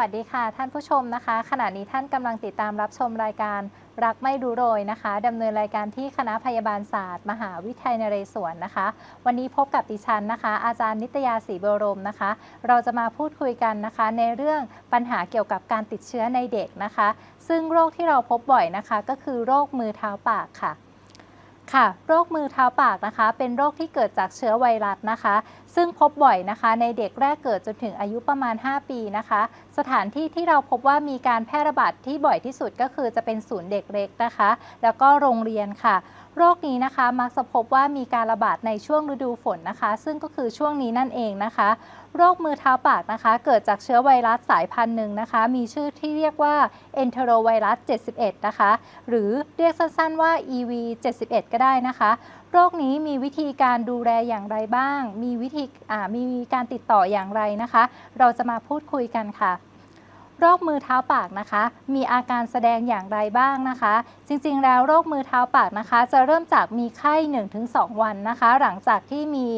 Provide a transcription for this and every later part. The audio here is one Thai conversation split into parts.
สวัสดีค่ะ ท่านผู้ชมนะคะ ขณะนี้ท่านกำลังติดตามรับชมรายการรักไม่รู้โรยนะคะดำเนินรายการที่คณะพยาบาลศาสตร์ มหาวิทยาลัยนเรศวรนะคะ วันนี้พบกับดิฉันนะคะ อาจารย์นิตยาศรีบรมนะคะ เราจะมาพูดคุยกันนะคะ ในเรื่องปัญหาเกี่ยวกับการติดเชื้อในเด็กนะคะ ซึ่งโรคที่เราพบบ่อยนะคะ ก็คือโรคมือเท้าปากค่ะ ค่ะ โรคมือเท้าปากนะคะ เป็นโรคที่เกิดจากเชื้อไวรัสนะคะ ซึ่งพบบ่อยนะคะ ในเด็กแรกเกิดจนถึงอายุประมาณ 5 ปีนะคะ สถานที่ที่เราพบว่ามีการแพร่ระบาดที่บ่อยที่สุดก็คือจะเป็นศูนย์เด็กเล็กนะคะ แล้วก็โรงเรียนค่ะ โรคนี้นะคะมักจะพบว่ามีการระบาดในช่วงฤดูฝนนะคะ ซึ่งก็คือช่วงนี้นั่นเองนะคะ โรคมือเท้าปากนะคะ เกิดจากเชื้อไวรัสสายพันธุ์หนึ่งนะคะ มีชื่อที่เรียกว่า enterovirus 71 นะคะ หรือเรียกสั้นๆว่า EV 71 ก็ได้นะคะ โรคนี้มีวิธีการดูแลอย่างไรบ้าง มีวิธีมีการติดต่ออย่างไรนะคะ เราจะมาพูดคุยกันค่ะโรคมือเท้าปากนะคะ มีอาการแสดงอย่างไรบ้างนะคะ จริงๆ แล้วโรคมือเท้าปากนะคะ จะเริ่มจากมีไข้ 1-2 วันนะคะ หลังจากที่มี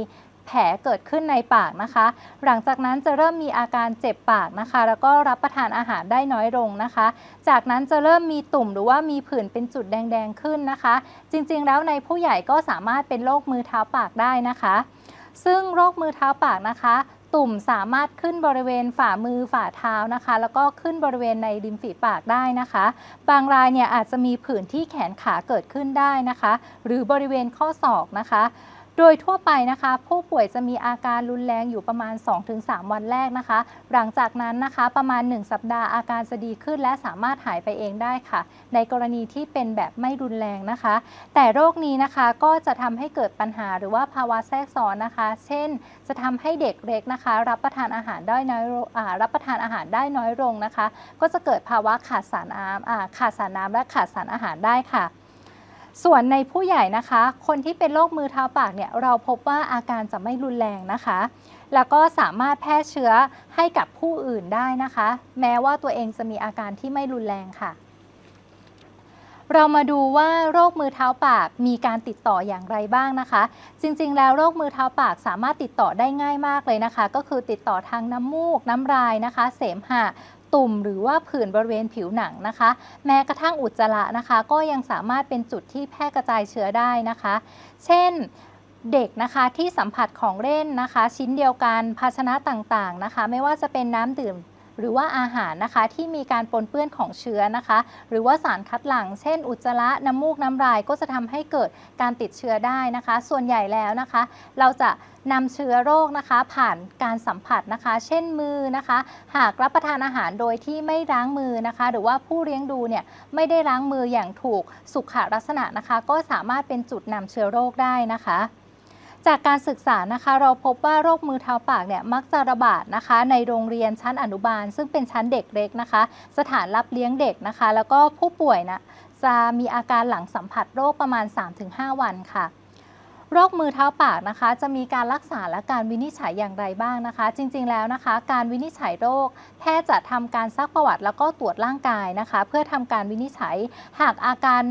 แผลเกิดขึ้นในปากนะคะ หลังจากนั้นจะเริ่มมีอาการเจ็บปากนะคะ แล้วก็รับประทานอาหารได้น้อยลงนะคะ จากนั้นจะเริ่มมีตุ่มหรือว่ามีผื่นเป็นจุดแดงๆขึ้นนะคะ จริงๆ แล้วในผู้ใหญ่ก็สามารถเป็นโรคมือเท้าปากได้นะคะ ซึ่งโรคมือเท้าปากนะคะตุ่มสามารถขึ้นบริเวณฝ่ามือฝ่าเท้านะคะ แล้วก็ขึ้นบริเวณในริมฝีปากได้นะคะ บางรายเนี่ยอาจจะมีผื่นที่แขนขาเกิดขึ้นได้นะคะ หรือบริเวณข้อศอกนะคะ ดยทั่วไปนะคะ ผู้ป่วยจะมีอาการรุนแรงอยู่ประมาณ 2-3 วันแรกนะคะ หลังจากนั้นนะคะประมาณ 1 สัปดาห์อาการจะดีขึ้น และสามารถหายไปเองได้ค่ะ ในกรณีที่เป็นแบบไม่รุนแรงนะคะ แต่โรคนี้นะคะก็จะทำให้เกิดปัญหาหรือว่าภาวะแทรกซ้อนนะคะ เช่น จะทำให้เด็กเล็กนะคะ รับประทานอาหารได้น้อยรับประทานอาหารได้น้อยลงนะคะ ก็จะเกิดภาวะขาดสารน้ำอ่าขาดสารน้ำและขาดสารอาหารได้ค่ะ ส่วนในผู้ใหญ่นะคะ คนที่เป็นโรคมือเท้าปากเนี่ยเราพบว่าอาการจะไม่รุนแรงนะคะ แล้วก็สามารถแพร่เชื้อให้กับผู้อื่นได้นะคะ แม้ว่าตัวเองจะมีอาการที่ไม่รุนแรงค่ะ เรามาดูว่าโรคมือเท้าปากมีการติดต่ออย่างไรบ้างนะคะ จริงๆ แล้วโรคมือเท้าปากสามารถติดต่อได้ง่ายมากเลยนะคะ ก็คือติดต่อทางน้ำมูก น้ำลายนะคะ เสมหะ ตุ่มหรือว่าผื่นบริเวณผิวหนังนะคะ แม้กระทั่งอุจจาระนะคะ ก็ยังสามารถเป็นจุดที่แพร่กระจายเชื้อได้นะคะ เช่นเด็กนะคะที่สัมผัสของเล่นนะคะ ชิ้นเดียวกันภาชนะต่างๆนะคะ ไม่ว่าจะเป็นน้ำดื่ม หรือว่าอาหารนะคะที่มีการปนเปื้อนของเชื้อนะคะ หรือว่าสารคัดหลั่งเช่น อุจจาระน้ำมูกน้ำลายก็จะทำให้เกิดการติดเชื้อได้นะคะ ส่วนใหญ่แล้วนะคะ เราจะนำเชื้อโรคนะคะ ผ่านการสัมผัสนะคะ เช่นมือนะคะ หากรับประทานอาหารโดยที่ไม่ล้างมือนะคะ หรือว่าผู้เลี้ยงดูเนี่ยไม่ได้ล้างมืออย่างถูกสุขลักษณะนะคะ ก็สามารถเป็นจุดนำเชื้อโรคได้นะคะ จากการศึกษานะคะเราพบว่าโรคมือเท้าปากเนี่ยมักจะระบาดนะคะ ในโรงเรียนชั้นอนุบาล ซึ่งเป็นชั้นเด็กเล็กนะคะ สถานรับเลี้ยงเด็กนะคะ แล้วก็ผู้ป่วยนะจะมีอาการหลังสัมผัสโรคประมาณ 3-5 วันค่ะโรคมือเท้าปากนะคะ จะมีการรักษาและการวินิจฉัยอย่างไรบ้างนะคะ จริงๆแล้วนะคะ การวินิจฉัยโรค แพทย์จะทำการซักประวัติแล้วก็ตรวจร่างกายนะคะ เพื่อทำการวินิจฉัยหากอาการ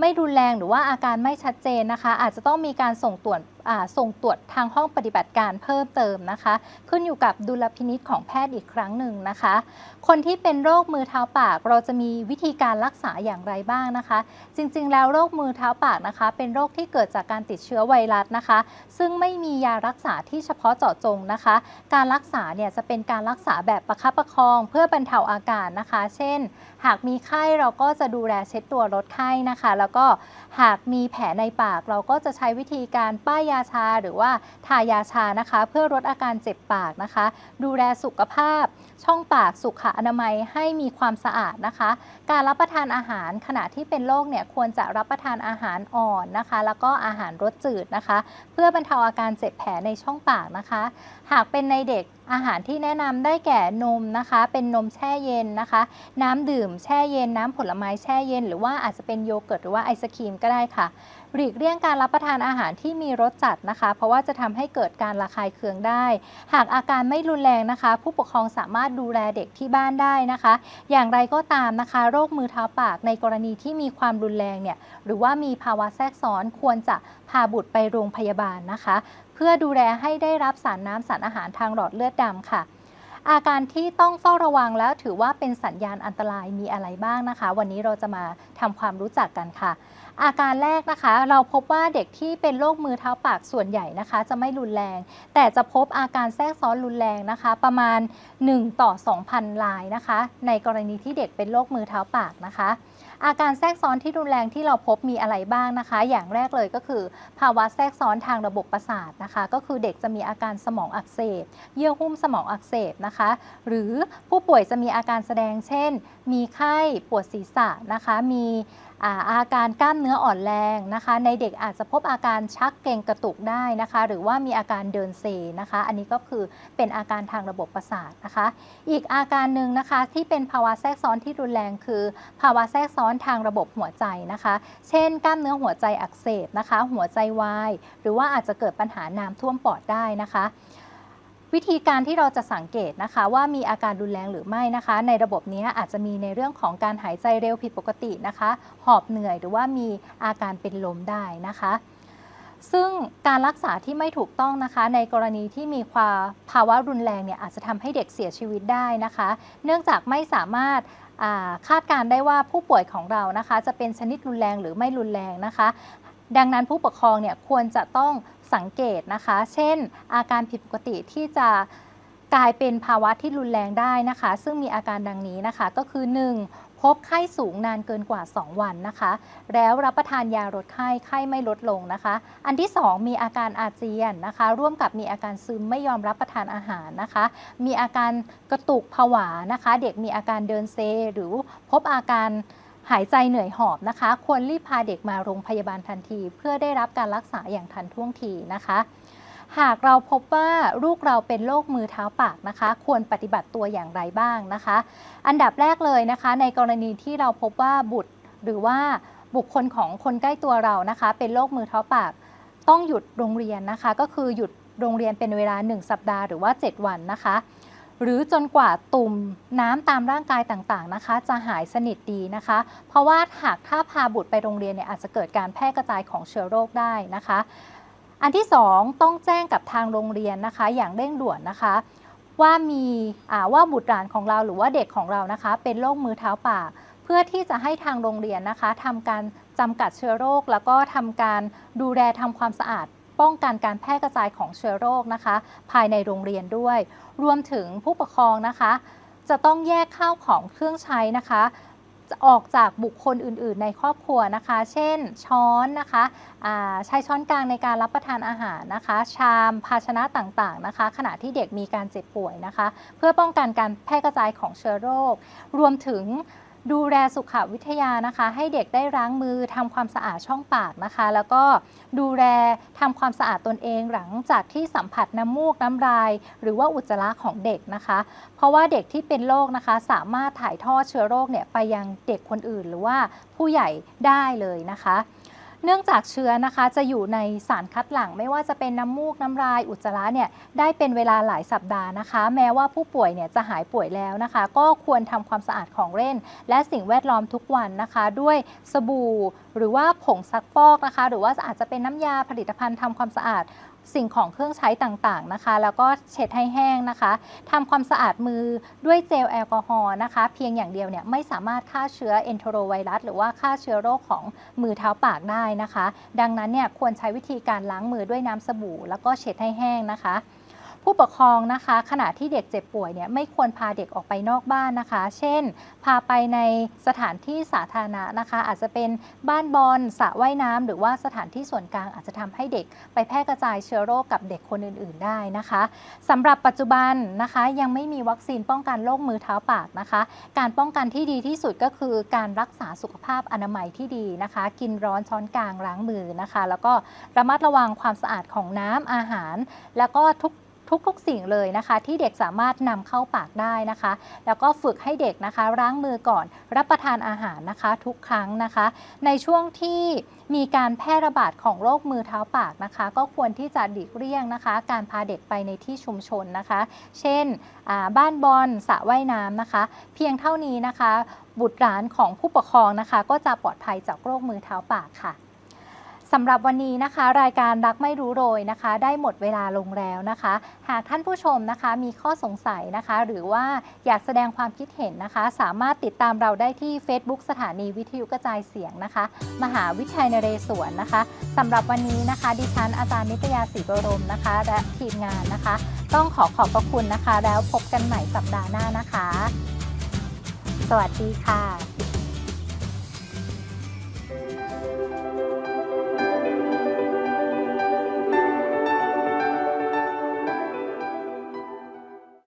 ไม่รุนแรงหรือว่าอาการไม่ชัดเจนนะคะ อาจจะต้องมีการส่งตรวจ ส่งตรวจทางห้องปฏิบัติการเพิ่มเติมนะคะ ขึ้นอยู่กับดุลพินิษของแพทย์อีกครั้งหนึ่งนะคะ คนที่เป็นโรคมือเท้าปากเราจะมีวิธีการรักษาอย่างไรบ้างนะคะ จริงๆ แล้วโรคมือเท้าปากนะคะ เป็นโรคที่เกิดจากการติดเชื้อไวรัสนะคะ ซึ่งไม่มียารักษาที่เฉพาะเจาะจงนะคะ การรักษาเนี่ยจะเป็นการรักษาแบบประคับประคอง เพื่อบรรเทาอาการนะคะ เช่น หากมีไข้เราก็จะดูแลเช็ดตัวลดไข้นะคะ แล้วก็หากมีแผลในปากเราก็จะใช้วิธีการป้ายยาชาหรือว่าทายาชานะคะ เพื่อลดอาการเจ็บปากนะคะ ดูแลสุขภาพ ช่องปากสุขอนามัยให้มีความสะอาดนะคะ การรับประทานอาหารขณะที่เป็นโรคเนี่ยควรจะรับประทานอาหารอ่อนนะคะ แล้วก็อาหารรสจืดนะคะ เพื่อบรรเทาอาการเจ็บแผลในช่องปากนะคะ หากเป็นในเด็กอาหารที่แนะนำได้แก่นมนะคะ เป็นนมแช่เย็นนะคะ น้ำดื่มแช่เย็นน้ำผลไม้แช่เย็น หรือว่าอาจจะเป็นโยเกิร์ตหรือว่าไอศครีมก็ได้ค่ะ หลีกเลี่ยงการรับประทานอาหารที่มีรสจัดนะคะ เพราะว่าจะทำให้เกิดการระคายเคืองได้ หากอาการไม่รุนแรงนะคะ ผู้ปกครองสามารถดูแลเด็กที่บ้านได้นะคะ อย่างไรก็ตามนะคะ โรคมือเท้าปากในกรณีที่มีความรุนแรงเนี่ยหรือว่ามีภาวะแทรกซ้อนควรจะพาบุตรไปโรงพยาบาลนะคะ เพื่อดูแลให้ได้รับสารน้ำสารอาหารทางหลอดเลือดดำค่ะ อาการที่ต้องเฝ้าระวังแล้วถือว่าเป็นสัญญาณอันตรายมีอะไรบ้างนะคะ วันนี้เราจะมาทำความรู้จักกันค่ะ อาการแรกนะคะ เราพบว่าเด็กที่เป็นโรคมือเท้าปากส่วนใหญ่นะคะ จะไม่รุนแรง แต่จะพบอาการแทรกซ้อนรุนแรงนะคะ ประมาณ 1 ต่อ 2,000 รายนะคะ ในกรณีที่เด็กเป็นโรคมือเท้าปากนะคะ อาการแทรกซ้อนที่รุนแรงที่เราพบมีอะไรบ้างนะคะ อย่างแรกเลยก็คือ ภาวะแทรกซ้อนทางระบบประสาทนะคะ ก็คือเด็กจะมีอาการสมองอักเสบ เยื่อหุ้มสมองอักเสบนะคะ หรือผู้ป่วยจะมีอาการแสดงเช่น มีไข้ปวดศีรษะนะคะ มี อาอาการกล้ามเนื้ออ่อนแรงนะคะ ในเด็กอาจจะพบอาการชักเกร็งกระตุกได้นะคะ หรือว่ามีอาการเดินเซนะคะ อันนี้ก็คือเป็นอาการทางระบบประสาทนะคะ อีกอาการหนึ่งนะคะที่เป็นภาวะแทรกซ้อนที่รุนแรงคือ ภาวะแทรกซ้อนทางระบบหัวใจนะคะ เช่น กล้ามเนื้อหัวใจอักเสบนะคะ หัวใจวายหรือว่าอาจจะเกิดปัญหาน้ำท่วมปอดได้นะคะ วิธีการที่เราจะสังเกตนะคะ ว่ามีอาการรุนแรงหรือไม่นะคะ ในระบบนี้อาจจะมีในเรื่องของการหายใจเร็วผิดปกตินะคะ หอบเหนื่อยหรือว่ามีอาการเป็นลมได้นะคะ ซึ่งการรักษาที่ไม่ถูกต้องนะคะ ในกรณีที่มีความภาวะรุนแรงเนี่ยอาจจะทำให้เด็กเสียชีวิตได้นะคะ เนื่องจากไม่สามารถาคาดการได้ว่าผู้ป่วยของเรานะคะ จะเป็นชนิดรุนแรงหรือไม่รุนแรงนะคะ ดังนั้นผู้ปกครองเนี่ยควรจะต้อง สังเกตนะคะ เช่น อาการผิดปกติที่จะกลายเป็นภาวะที่รุนแรงได้นะคะ ซึ่งมีอาการดังนี้นะคะก็คือ 1. พบไข้สูงนานเกินกว่า 2 วันนะคะ แล้วรับประทานยาลดไข้ไข้ไม่ลดลงนะคะ อันที่ 2 มีอาการอาเจียนนะคะ ร่วมกับมีอาการซึมไม่ยอมรับประทานอาหารนะคะ มีอาการกระตุกผวานะคะ เด็กมีอาการเดินเซ หรือพบอาการ หายใจเหนื่อยหอบนะคะ ควรรีบพาเด็กมาโรงพยาบาลทันที เพื่อได้รับการรักษาอย่างทันท่วงทีนะคะ หากเราพบว่าลูกเราเป็นโรคมือเท้าปากนะคะ ควรปฏิบัติตัวอย่างไรบ้างนะคะ อันดับแรกเลยนะคะ ในกรณีที่เราพบว่าบุตรหรือว่าบุคคลของคนใกล้ตัวเรานะคะ เป็นโรคมือเท้าปาก ต้องหยุดโรงเรียนนะคะ ก็คือหยุดโรงเรียนเป็นเวลา 1 สัปดาห์หรือว่า 7 วันนะคะ หรือจนกว่าตุ่มน้ำตามร่างกายต่างๆนะคะ จะหายสนิทดีนะคะ เพราะว่าหากถ้าพาบุตรไปโรงเรียนเนี่ยอาจจะเกิดการแพร่กระจายของเชื้อโรคได้นะคะ อันที่ 2 ต้องแจ้งกับทางโรงเรียนนะคะ อย่างเร่งด่วนนะคะว่ามีว่าบุตรหลานของเราหรือว่าเด็กของเรานะคะ เป็นโรคมือเท้าปาก เพื่อที่จะให้ทางโรงเรียนนะคะทำการจำกัดเชื้อโรค แล้วก็ทำการดูแลทำความสะอาด ป้องกันการแพร่กระจายของเชื้อโรคนะคะ ภายในโรงเรียนด้วย รวมถึงผู้ปกครองนะคะ จะต้องแยกข้าวของเครื่องใช้นะคะจะออกจากบุคคลอื่น ๆ ในครอบครัวนะคะ เช่น ช้อนนะคะใช้ช้อนกลางในการรับประทานอาหารนะคะ ชาม ภาชนะต่าง ๆ นะคะ ขณะที่เด็กมีการเจ็บป่วยนะคะ เพื่อป้องกันการแพร่กระจายของเชื้อโรค รวมถึง ดูแลสุขวิทยานะคะ ให้เด็กได้ล้างมือทำความสะอาดช่องปากนะคะ แล้วก็ดูแลทำความสะอาดตนเองหลังจากที่สัมผัสน้ำมูกน้ำลาย หรือว่าอุจจาระของเด็กนะคะ เพราะว่าเด็กที่เป็นโรคนะคะ สามารถถ่ายทอดเชื้อโรคเนี่ยไปยังเด็กคนอื่น หรือว่าผู้ใหญ่ได้เลยนะคะ เนื่องจากเชื้อนะคะจะอยู่ในสารคัดหลั่ง ไม่ว่าจะเป็นน้ำมูกน้ำลายอุจจาระเนี่ยได้เป็นเวลาหลายสัปดาห์นะคะ แม้ว่าผู้ป่วยเนี่ยจะหายป่วยแล้วนะคะ ก็ควรทำความสะอาดของเล่น และสิ่งแวดล้อมทุกวันนะคะ ด้วยสบู่หรือว่าผงซักฟอกนะคะ หรือว่าอาจจะเป็นน้ำยาผลิตภัณฑ์ทำความสะอาด สิ่งของเครื่องใช้ต่างๆนะคะ แล้วก็เช็ดให้แห้งนะคะทำความสะอาดมือด้วยเจลแอลกอฮอล์นะคะ เพียงอย่างเดียวเนี่ยไม่สามารถฆ่าเชื้อเอนโทรไวรัสหรือว่าฆ่าเชื้อโรคของมือเท้าปากได้นะคะ ดังนั้นเนี่ยควรใช้วิธีการล้างมือด้วยน้ำสบู่ แล้วก็เช็ดให้แห้งนะคะ ผู้ปกครองนะคะ ขณะที่เด็กเจ็บป่วยเนี่ยไม่ควรพาเด็กออกไปนอกบ้านนะคะ เช่น พาไปในสถานที่สาธารณะนะคะ อาจจะเป็นบ้านบอลสระว่ายน้ำหรือว่าสถานที่ส่วนกลางอาจจะทำให้เด็กไปแพร่กระจายเชื้อโรคกับเด็กคนอื่น ๆ ได้นะคะสำหรับปัจจุบันนะคะยังไม่มีวัคซีนป้องกันโรคมือเท้าปากนะคะ การป้องกันที่ดีที่สุดก็คือการรักษาสุขภาพอนามัยที่ดีนะคะ กินร้อนช้อนกลางล้างมือนะคะ แล้วก็ระมัดระวังความสะอาดของน้ำอาหาร แล้วก็ทุก ทุกๆ สิ่งเลยนะคะ ที่เด็กสามารถนำเข้าปากได้นะคะ แล้วก็ฝึกให้เด็กนะคะล้างมือก่อนรับประทานอาหารนะคะ ทุกครั้งนะคะ ในช่วงที่มีการแพร่ระบาดของโรคมือเท้าปากนะคะ ก็ควรที่จะหลีกเลี่ยงนะคะ การพาเด็กไปในที่ชุมชนนะคะ เช่นบ้านบอลสระว่ายน้ำนะคะ เพียงเท่านี้นะคะ บุตรหลานของผู้ปกครองนะคะ ก็จะปลอดภัยจากโรคมือเท้าปากค่ะ สำหรับวันนี้นะคะ รายการรักไม่รู้โรยนะคะ ได้หมดเวลาลงแล้วนะคะ หากท่านผู้ชมนะคะ มีข้อสงสัยนะคะ หรือว่าอยากแสดงความคิดเห็นนะคะ สามารถติดตามเราได้ที่ Facebook สถานีวิทยุกระจายเสียงนะคะ มหาวิทยาลัยนเรศวรนะคะสำหรับวันนี้นะคะ ดิฉันอาจารย์นิตยาศรีบรมนะคะ และทีมงานนะคะ ต้องขอขอบพระคุณนะคะ แล้วพบกันใหม่สัปดาห์หน้านะคะ สวัสดีค่ะ